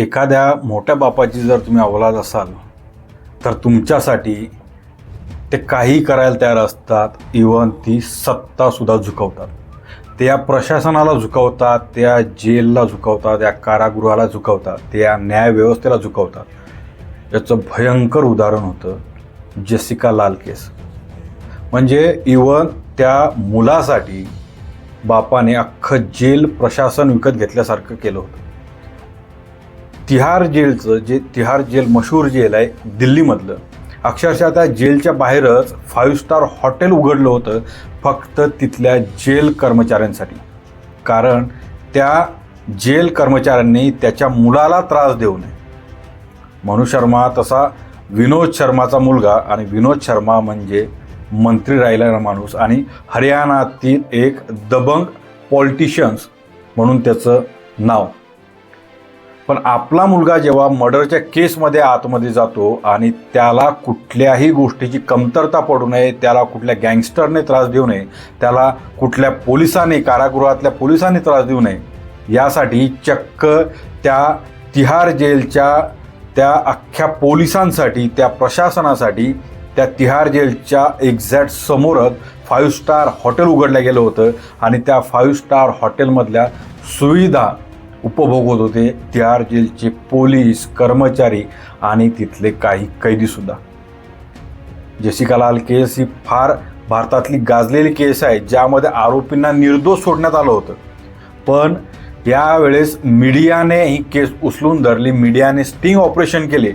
एखाद्या मोठ्या बापाची जर तुम्ही अवलाद असाल तर तुमच्यासाठी ते काही करायला तयार असतात. इवन ती सत्तासुद्धा झुकवतात. त्या प्रशासनाला झुकवतात त्या जेलला झुकवतात या कारागृहाला झुकवतात त्या न्यायव्यवस्थेला झुकवतात. याचं भयंकर उदाहरण होतं जेसिका लाल केस. म्हणजे इवन त्या मुलासाठी बापाने अख्खं जेल प्रशासन विकत घेतल्यासारखं केलं होतं. तिहार जेलचं जे तिहार जेल मशहूर जेल आहे दिल्लीमधलं. अक्षरशः त्या जेलच्या बाहेरच फाईव्ह स्टार हॉटेल उघडलं होतं फक्त तिथल्या जेल कर्मचाऱ्यांसाठी. कारण त्या जेल कर्मचाऱ्यांनी त्याच्या मुलाला त्रास देऊ नये. मनु शर्मा तसा विनोद शर्माचा मुलगा आणि विनोद शर्मा म्हणजे मंत्री राहिलेला माणूस आणि हरियाणातील एक दबंग पॉलिटिशियन्स म्हणून त्याचं नाव. पण आपला मुलगा जेव्हा मर्डरच्या केसमध्ये आतमध्ये जातो आणि त्याला कुठल्याही गोष्टीची कमतरता पडू नये त्याला कुठल्या गँगस्टरने त्रास देऊ नये त्याला कुठल्या पोलिसांनी कारागृहातल्या पोलिसांनी त्रास देऊ नये यासाठी चक्क त्या तिहार जेलच्या त्या अख्ख्या पोलिसांसाठी त्या प्रशासनासाठी त्या तिहार जेलच्या एक्झॅक्ट समोरच फाईव्ह स्टार हॉटेल उघडलं गेलं होतं आणि त्या फाईव्ह स्टार हॉटेलमधल्या सुविधा उपभोगत होते. तिहार जेलचे पोलीस कर्मचारी आणि तिथले काही कैदीसुद्धा. जेसिका लाल केस ही फार भारतातली गाजलेली केस आहे ज्यामध्ये आरोपींना निर्दोष सोडण्यात आलं होतं. पण यावेळेस मीडियाने ही केस उचलून धरली. मीडियाने स्टिंग ऑपरेशन केले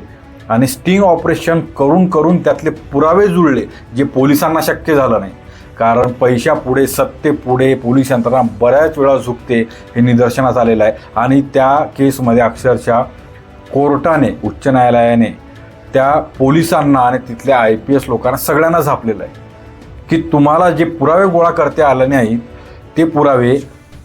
आणि स्टिंग ऑपरेशन करून करून त्यातले पुरावे जुळले जे पोलिसांना शक्य झालं नाही. कारण पैशापुढे सत्तेपुढे पोलीस यंत्रणा बऱ्याच वेळा झुकते हे निदर्शनास आलेलं आहे. आणि त्या केसमध्ये अक्षरशः कोर्टाने उच्च न्यायालयाने त्या पोलिसांना आणि तिथल्या आय पी एस लोकांना सगळ्यांना झापलेलं आहे. की तुम्हाला जे पुरावे गोळा करता आले नाहीत ते पुरावे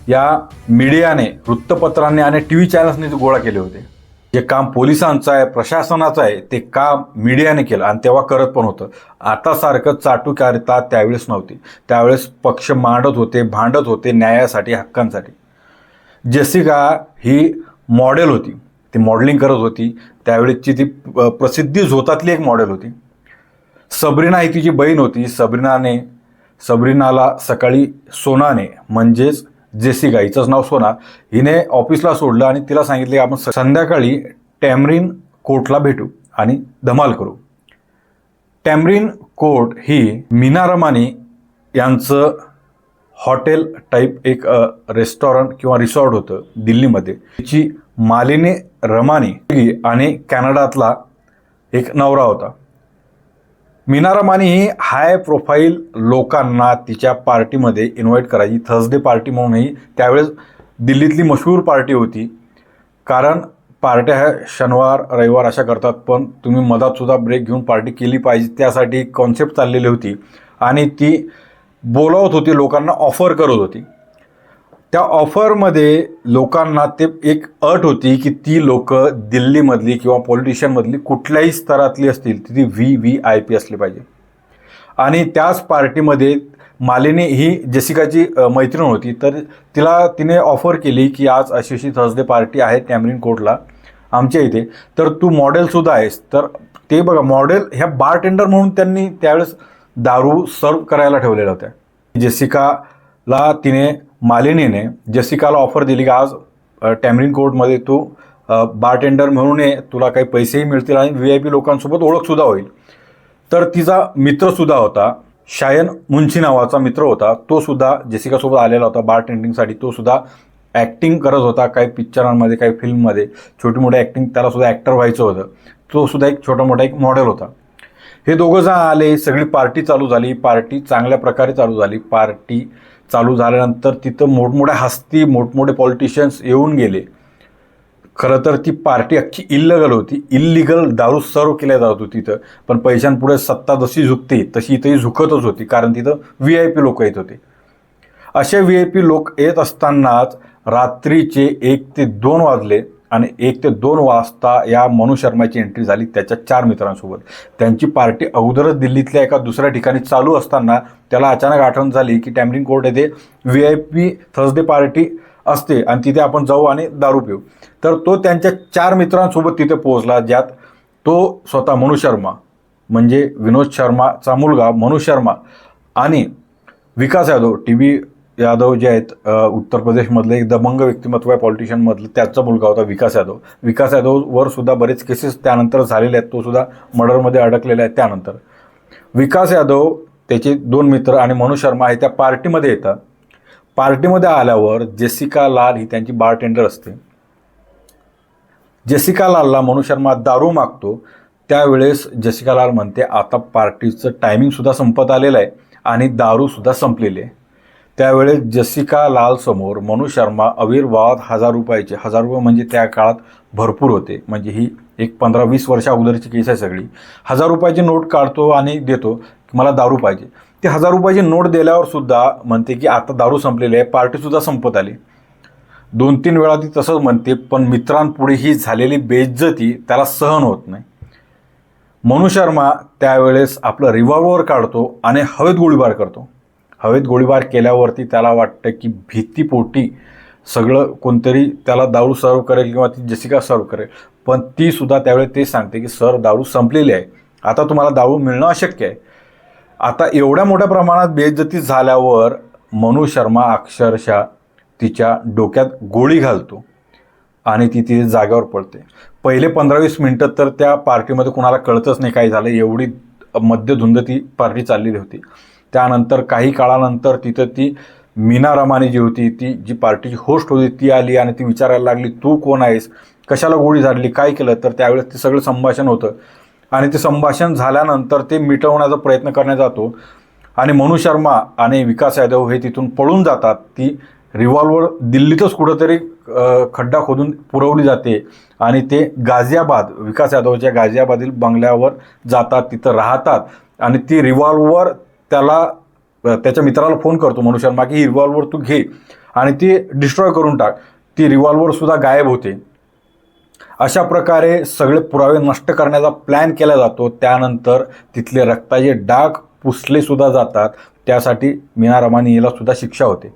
या मीडियाने वृत्तपत्रांनी आणि टी व्ही चॅनल्सने गोळा केले होते. जे काम पोलिसांचं आहे प्रशासनाचं आहे ते काम मीडियाने केलं आणि तेव्हा करत पण होतं. आता सारखं चाटुकारिता त्यावेळेस नव्हती. त्यावेळेस पक्ष मांडत होते भांडत होते न्यायासाठी हक्कांसाठी. जेसिका ही मॉडेल होती. ती मॉडेलिंग करत होती. त्यावेळेसची ती प्रसिद्धी झोतातली एक मॉडेल होती. सबरीना ही तिची बहीण होती. सबरीनाने सबरीनाला सकाळी सोनाने म्हणजेच जेसिका हिचंच नाव सोना. हिने ऑफिसला सोडलं आणि तिला सांगितले आपण स- संध्याकाळी टॅमरिन कोर्टला भेटू आणि धमाल करू. टॅमरिन कोर्ट ही मीना रमानी यांचं हॉटेल टाईप एक रेस्टॉरंट किंवा रिसॉर्ट होतं दिल्लीमध्ये. तिची मालिनी रमानी आणि कॅनडातला एक नवरा होता. मीना रमानी ही हाय प्रोफाईल लोकांना तिच्या पार्टीमध्ये इन्व्हाइट करायची. थर्सडे पार्टी म्हणूनही त्यावेळेस दिल्लीतली मशहूर पार्टी होती. कारण पार्ट्या ह्या शनिवार रविवार अशा करतात. पण तुम्ही मधातसुद्धा ब्रेक घेऊन पार्टी केली पाहिजे. त्यासाठी कॉन्सेप्ट चाललेली होती. आणि ती बोलावत होती लोकांना ऑफर करत होती. त्या ऑफरमध्ये लोकांना ते एक अट होती की ती लोक दिल्लीमधली किंवा पॉलिटिशियनमधली कुठल्याही स्तरातली असतील ती ती व्ही व्ही आय पी असली पाहिजे. आणि त्याच पार्टीमध्ये मालिनी ही जेसिकाची मैत्रीण होती तर तिला तिने ऑफर केली की आज अशी अशी थर्सडे पार्टी आहे टॅमरिन कोर्टला आमच्या इथे. तर तू मॉडेलसुद्धा आहेस. तर ते बघा मॉडेल ह्या बारटेंडर म्हणून त्यांनी त्यावेळेस दारू सर्व करायला ठेवलेल्या होत्या. जेसिकाला तिने मालिनीने जेसिकाला ऑफर दिली की आज टॅमरिन कोर्टमध्ये तू बारटेंडर म्हणून तुला काही पैसेही मिळतील आणि व्ही आय पी लोकांसोबत ओळखसुद्धा होईल. तर तिचा मित्रसुद्धा होता शायन मुंशी नावाचा मित्र होता तो सुद्धा जेसिकासोबत आलेला होता बार टेंडिंगसाठी तो सुद्धा ॲक्टिंग करत होता काही पिक्चरांमध्ये काही फिल्ममध्ये छोटी मोठी ॲक्टिंग त्यालासुद्धा ॲक्टर व्हायचं होतं. तो सुद्धा एक छोटा मोठा एक मॉडेल होता. हे दोघं जण आले सगळी पार्टी चालू झाली. पार्टी चांगल्या प्रकारे चालू झाली. पार्टी चालू झाल्यानंतर तिथं मोठमोठ्या हस्ती मोठमोठे पॉलिटिशियन्स येऊन गेले. खरं तर ती पार्टी अख्खी इल्लगल होती. इल्लिगल दारू सर्व केल्या जात होती तिथं. पण पैशांपुढे सत्ता जशी झुकते तशी इथंही झुकतच होती कारण तिथं व्ही आय पी लोक येत होते. असे व्ही आय पी लोक येत असतानाच रात्रीचे एक ते दोन वाजले. आणि एक ते दोन वाजता या मनु शर्माची एंट्री झाली त्याच्या चार मित्रांसोबत. त्यांची पार्टी अगोदरच दिल्लीतल्या एका दुसऱ्या ठिकाणी चालू असताना त्याला अचानक आठवण झाली की टॅमरिन कोर्ट येथे V I P Thursday party असते आणि तिथे आपण जाऊ आणि दारू पिऊ. तर तो त्यांच्या चार मित्रांसोबत तिथे पोहोचला ज्यात तो स्वतः मनु शर्मा म्हणजे विनोद शर्माचा मुलगा मनु शर्मा आणि विकास यादव टी व्ही यादव जे आहेत उत्तर प्रदेशमधले एक दबंग व्यक्तिमत्व आहे पॉलिटिशियनमधलं त्याचा मुलगा होता विकास यादव. विकास यादववर सुद्धा बरेच केसेस त्यानंतर झालेले आहेत तो सुद्धा मर्डरमध्ये अडकलेला आहे त्यानंतर. विकास यादव त्याचे दोन मित्र आणि मनु शर्मा हे त्या पार्टीमध्ये येतात. पार्टीमध्ये आल्यावर जेसिका लाल ही त्यांची बारटेंडर असते. जेसिका लालला मनु शर्मा दारू मागतो. त्यावेळेस जेसिका लाल म्हणते आता पार्टीचं टायमिंगसुद्धा संपत आलेलं आहे आणि दारूसुद्धा संपलेली आहे. त्यावेळेस जसिका लाल समोर मनु शर्मा अविर्भावात हजार रुपयाचे हजार रुपये म्हणजे त्या काळात भरपूर होते. म्हणजे ही एक पंधरा वीस वर्षा अगोदरची केस आहे सगळी. हजार रुपयाची नोट काढतो आणि देतो की मला दारू पाहिजे. ते हजार रुपयाची नोट दिल्यावर सुद्धा म्हणते की आता दारू संपलेली आहे पार्टीसुद्धा संपत आली. दोन तीन वेळा ती तसंच म्हणते पण मित्रांपुढे ही झालेली बेइज्जती त्याला सहन होत नाही. मनु शर्मा त्यावेळेस आपलं रिव्हॉल्वर काढतो आणि हवेत गोळीबार करतो. हवेत गोळीबार केल्यावरती त्याला वाटतं की भीतीपोटी सगळं कोणतरी त्याला दारू सर्व करेल किंवा ती जसिका सर्व करेल. पण ती सुद्धा ते सांगते की सर दारू संपलेली आहे. आता तुम्हाला दारू मिळणं अशक्य आहे. आता एवढ्या मोठ्या प्रमाणात बेइज्जती झाल्यावर मनु शर्मा अक्षरशः तिच्या डोक्यात गोळी घालतो आणि ती तिथे जागेवर पडते. पहिले पंधरा वीस मिनटं तर त्या पार्टीमध्ये कुणाला कळतच नाही काय झालं. एवढी मध्यधुंद ती पार्टी चाललेली होती. त्यानंतर काही काळानंतर तिथं ती मीना रमानी जी होती ती जी पार्टीची होस्ट होती ती आली आणि ती विचारायला लागली तू कोण आहेस? कशाला गोळी झाडली? काय केलं? तर त्यावेळेस ते सगळं संभाषण होतं. आणि ते संभाषण झाल्यानंतर ते मिटवण्याचा प्रयत्न करण्यात जातो. आणि मनु शर्मा आणि विकास यादव हे तिथून पळून जातात. ती रिव्हॉल्वर दिल्लीतच कुठंतरी खड्डा खोदून पुरवली जाते. आणि ते गाझियाबाद विकास यादवच्या गाझियाबादील बंगल्यावर जातात तिथं राहतात. आणि ती रिव्हॉल्वर त्याला त्याच्या मित्राला फोन करतो मनु की ही रिव्हॉल्वर तू घे आणि ती डिस्ट्रॉय करून टाक. ती रिव्हॉल्वरसुद्धा गायब होते. अशा प्रकारे सगळे पुरावे नष्ट करण्याचा प्लॅन केला जातो. त्यानंतर तिथले रक्ताचे डाग पुसलेसुद्धा जातात. त्यासाठी मीना रमानी हिलासुद्धा शिक्षा होते.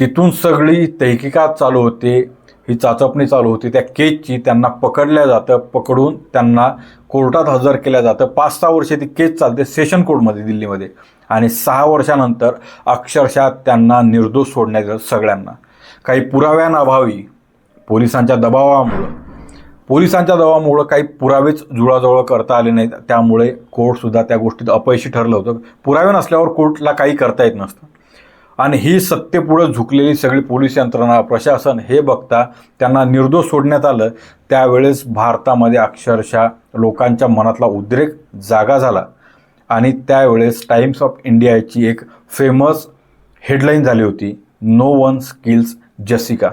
तिथून सगळी तहकिकात चालू होते. ही चाचपणी चालू होती. त्या केसची त्यांना पकडल्या जातं पकडून त्यांना कोर्टात हजर केल्या जातं. पाच सहा वर्षे ती केस चालते सेशन कोर्टमध्ये दिल्लीमध्ये. आणि सहा वर्षानंतर अक्षरशः त्यांना निर्दोष सोडण्यात येतं सगळ्यांना. काही पुराव्यांअभावी पोलिसांच्या दबावामुळं. पोलिसांच्या दबावामुळं काही पुरावेच जुळाजवळ करता आले नाहीत. त्यामुळे कोर्टसुद्धा त्या गोष्टीत अपयशी ठरलं होतं. पुरावे नसल्यावर कोर्टला काही करता येत नसतं. आणि ही सत्तेपुढं झुकलेली सगळी पोलीस यंत्रणा प्रशासन हे बघता त्यांना निर्दोष सोडण्यात आलं. त्यावेळेस भारतामध्ये अक्षरशः लोकांच्या मनातला उद्रेक जागा झाला. आणि त्यावेळेस टाइम्स ऑफ इंडियाची एक फेमस हेडलाईन झाली होती नो वन स्किल्स जसिका.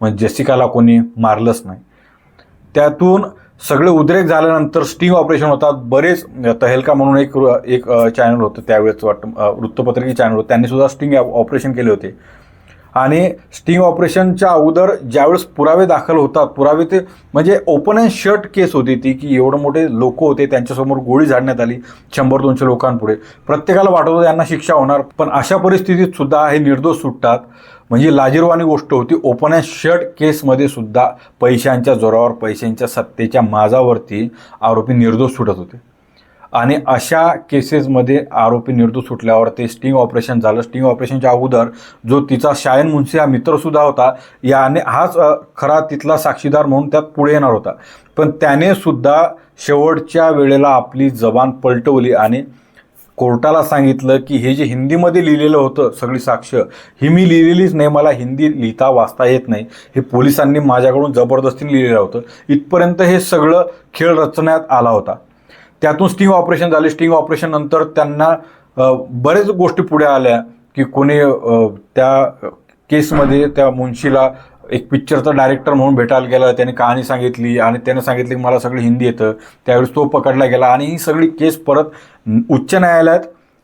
म्हणजे जसिकाला कोणी मारलंच नाही. त्यातून सगळे उद्रेक झाल्यानंतर स्टिंग ऑपरेशन होतात. बरेच तहेलका म्हणून एक एक चॅनल होतं. त्यावेळेस वाटतं वृत्तपत्रिके चॅनल होतं. त्यांनी सुद्धा स्टिंग ऑपरेशन केले होते. आणि स्टिंग ऑपरेशनच्या अगोदर ज्यावेळेस पुरावे दाखल होतात पुरावे ते म्हणजे ओपन अँड शर्ट केस होती ती की एवढं मोठे लोक होते त्यांच्यासमोर गोळी झाडण्यात आली शंभर दोनशे लोकांपुढे. प्रत्येकाला वाटत होतं यांना शिक्षा होणार पण अशा परिस्थितीत सुद्धा हे निर्दोष सुटतात. म्हणजे लाजीरवाणी गोष्ट होती. ओपन अँड शर्ट केसमध्ये सुद्धा पैशांच्या जोरावर पैशांच्या सत्तेच्या माजावरती आरोपी निर्दोष सुटत होते. आणि अशा केसेसमध्ये आरोपी निर्दोष सुटल्यावर ते स्टिंग ऑपरेशन झालं. स्टिंग ऑपरेशनच्या अगोदर जो तिचा शायन मुन्सी हा मित्रसुद्धा होता याने हाच खरा तिथला साक्षीदार म्हणून त्यात पुढे येणार होता. पण त्याने सुद्धा शेवटच्या वेळेला आपली जबान पलटवली आणि कोर्टाला सांगितलं की हे जे हिंदीमध्ये लिहिलेलं होतं सगळी साक्ष ही मी लिहिलेलीच नाही मला हिंदी लिहिता वाचता येत नाही. हे पोलिसांनी माझ्याकडून जबरदस्तीने लिहिलेलं होतं. इथपर्यंत हे सगळं खेळ रचण्यात आला होता. त्यातून स्टिंग ऑपरेशन झाले. स्टिंग ऑपरेशन नंतर त्यांना बरेच गोष्टी पुढे आल्या की कोणी त्या केसमध्ये त्या मुंशीला एक पिक्चरचा डायरेक्टर म्हणून भेटायला गेला त्याने कहाणी सांगितली आणि त्याने सांगितलं की मला सगळं हिंदी येतं. त्यावेळेस तो पकडला गेला आणि ही सगळी केस परत उच्च न्यायालयात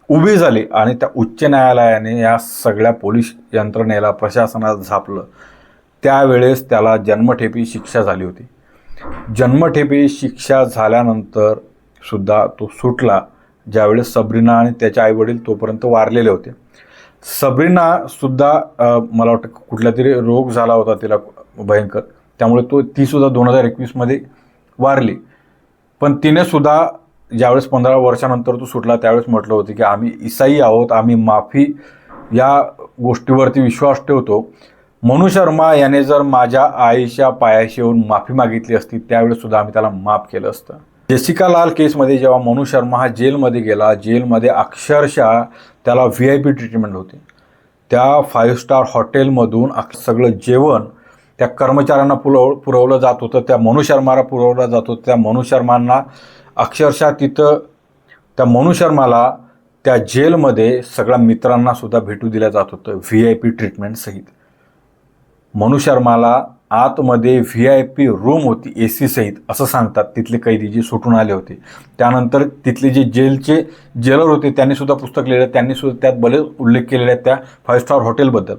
उभी झाली आणि त्या उच्च न्यायालयाने या सगळ्या पोलीस यंत्रणेला प्रशासनात झापलं. त्यावेळेस त्याला जन्मठेपी शिक्षा झाली होती. जन्मठेपी शिक्षा झाल्यानंतर सुद्धा तो सुटला ज्यावेळेस सबरीना आणि त्याचे आईवडील तोपर्यंत वारलेले होते. सबरीना सुद्धा मला वाटतं कुठला तरी रोग झाला होता तिला भयंकर. त्यामुळे तो ती सुद्धा दोन हजार एकवीसमध्ये वारली. पण तिने सुद्धा ज्यावेळेस पंधरा वर्षानंतर तो सुटला त्यावेळेस म्हटलं होतं की आम्ही इसाई आहोत आम्ही माफी या गोष्टीवरती विश्वास ठेवतो. मनु शर्मा याने जर माझ्या आईच्या पायाशी येऊन माफी मागितली असती त्यावेळेस सुद्धा आम्ही त्याला माफ केलं असतं. जेसिका लाल केसमध्ये जेव्हा मनू शर्मा हा जेलमध्ये गेला जेलमध्ये अक्षरशः त्याला व्ही आय पी ट्रीटमेंट होती. त्या फाईव्ह स्टार हॉटेलमधून सगळं जेवण त्या कर्मचाऱ्यांना पुरव पुरवलं जात होतं त्या मनू शर्माला पुरवलं जात होतं. त्या मनू शर्मांना अक्षरशः तिथं त्या मनू शर्माला त्या जेलमध्ये सगळ्या मित्रांनासुद्धा भेटू दिलं जात होतं व्ही आय पी ट्रीटमेंट सहित. शर्माला आतमध्ये व्ही आय पी रूम होती ए सी सहित असं सांगतात. तिथले कैदी जे सुटून आले होते. त्यानंतर तिथले जे जेलचे जेलर होते त्यांनी सुद्धा पुस्तक लिहिलं. त्यांनी सुद्धा त्यात बरेच उल्लेख केलेला आहे त्या फाईव्ह स्टार हॉटेलबद्दल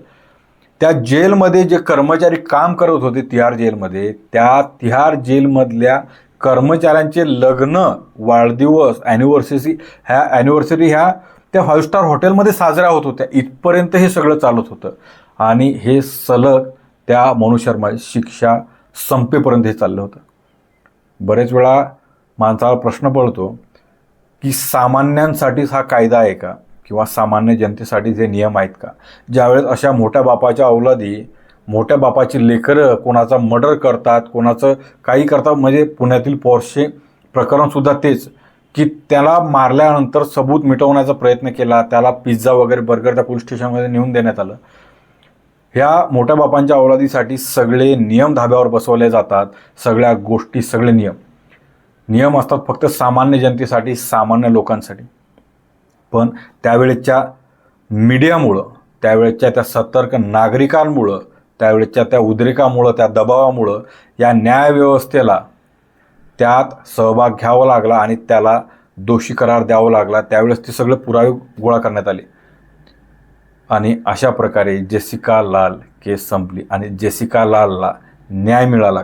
त्या जेलमध्ये जे कर्मचारी काम करत होते तिहार जेलमध्ये त्या तिहार जेलमधल्या कर्मचाऱ्यांचे लग्न वाढदिवस ॲनिव्हर्सरी ह्या ॲनिव्हर्सरी ह्या त्या फाईव्ह स्टार हॉटेलमध्ये साजऱ्या होत होत्या. इथपर्यंत हे सगळं चालत होतं. आणि हे सलग त्या मनु शर्मा शिक्षा संपेपर्यंत हे चाललं होतं. बरेच वेळा माणसाला प्रश्न पडतो की सामान्यांसाठीच हा कायदा आहे का? किंवा सामान्य जनतेसाठी जे नियम आहेत का? ज्यावेळेस अशा मोठ्या बापाच्या अवलादी मोठ्या बापाची लेकरं कोणाचा मर्डर करतात कोणाचं काही करतात म्हणजे पुण्यातील पोर्शे प्रकरणसुद्धा तेच की त्याला मारल्यानंतर सबूत मिटवण्याचा प्रयत्न केला त्याला पिझ्झा वगैरे बर्गर त्या पोलीस स्टेशनमध्ये नेऊन देण्यात आलं. ह्या मोठ्या बापांच्या अवलादीसाठी सगळे नियम धाब्यावर बसवले जातात. सगळ्या गोष्टी सगळे नियम. नियम असतात फक्त सामान्य जनतेसाठी सामान्य लोकांसाठी. पण त्यावेळेच्या मीडियामुळं त्यावेळेच्या त्या सतर्क नागरिकांमुळं त्यावेळेच्या त्या उद्रेकामुळं त्या दबावामुळं या न्यायव्यवस्थेला त्यात सहभाग घ्यावा लागला आणि त्याला दोषी करार द्यावा लागला. त्यावेळेस ते सगळे पुरावे गोळा करण्यात आले. आणि अशा प्रकारे जेसिका लाल केस संपली आणि जेसिका लालला न्याय मिळाला.